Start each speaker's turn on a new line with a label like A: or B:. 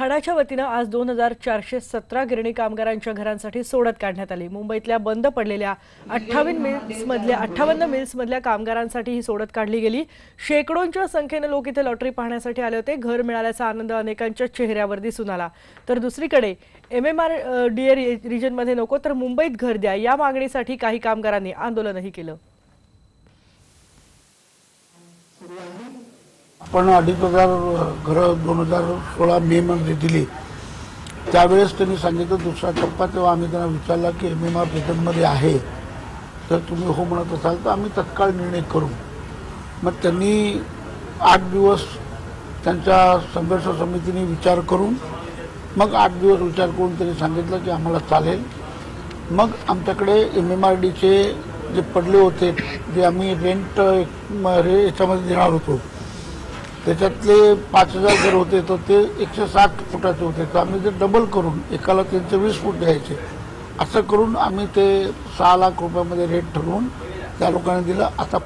A: म्हाडाच्या वतीनं आज दोन हजार चारशे सतरा गिरणी कामगारांच्या घरांसाठी सोडत काढण्यात आली. मुंबईतल्या बंद पडलेल्या अठ्ठावन्न मिल्समधल्या अठ्ठावन्न मिल्समधल्या कामगारांसाठी ही सोडत काढली गेली. शेकडोंच्या संख्येनं लोक इथे लॉटरी पाहण्यासाठी आले होते. घर मिळाल्याचा आनंद अनेकांच्या चेहऱ्यावर दिसून आला. तर दुसरीकडे M M R D A रिजनमध्ये नको तर मुंबईत घर द्या. या मागणीसाठी काही कामगारांनी आंदोलनही केलं.
B: आपण अडीच हजार घरं दोन हजार सोळा मे मध्ये दिली. त्यावेळेस त्यांनी सांगितलं दुसरा टप्पा तेव्हा आम्ही त्यांना विचारला की एम एम आर प्रेझेंटमध्ये आहे. तर तुम्ही हो म्हणत असाल तर आम्ही तत्काळ निर्णय करू. मग त्यांनी आठ दिवस त्यांच्या संघर्ष समितीने विचार करून मग आठ दिवस विचार करून त्यांनी सांगितलं की आम्हाला चालेल. मग आमच्याकडे एम एम आर डीचे जे पडले होते जे आम्ही रेंट याच्यामध्ये देणार होतो. त्याच्यातले पाच हजार जर होते तर ते एकशे साठ फुटाचे होते. तर आम्ही ते डबल करून एकाला त्यांचे वीस फूट द्यायचे. असं करून आम्ही ते सहा लाख रुपयामध्ये रेट ठरवून त्या लोकांनी दिलं. आता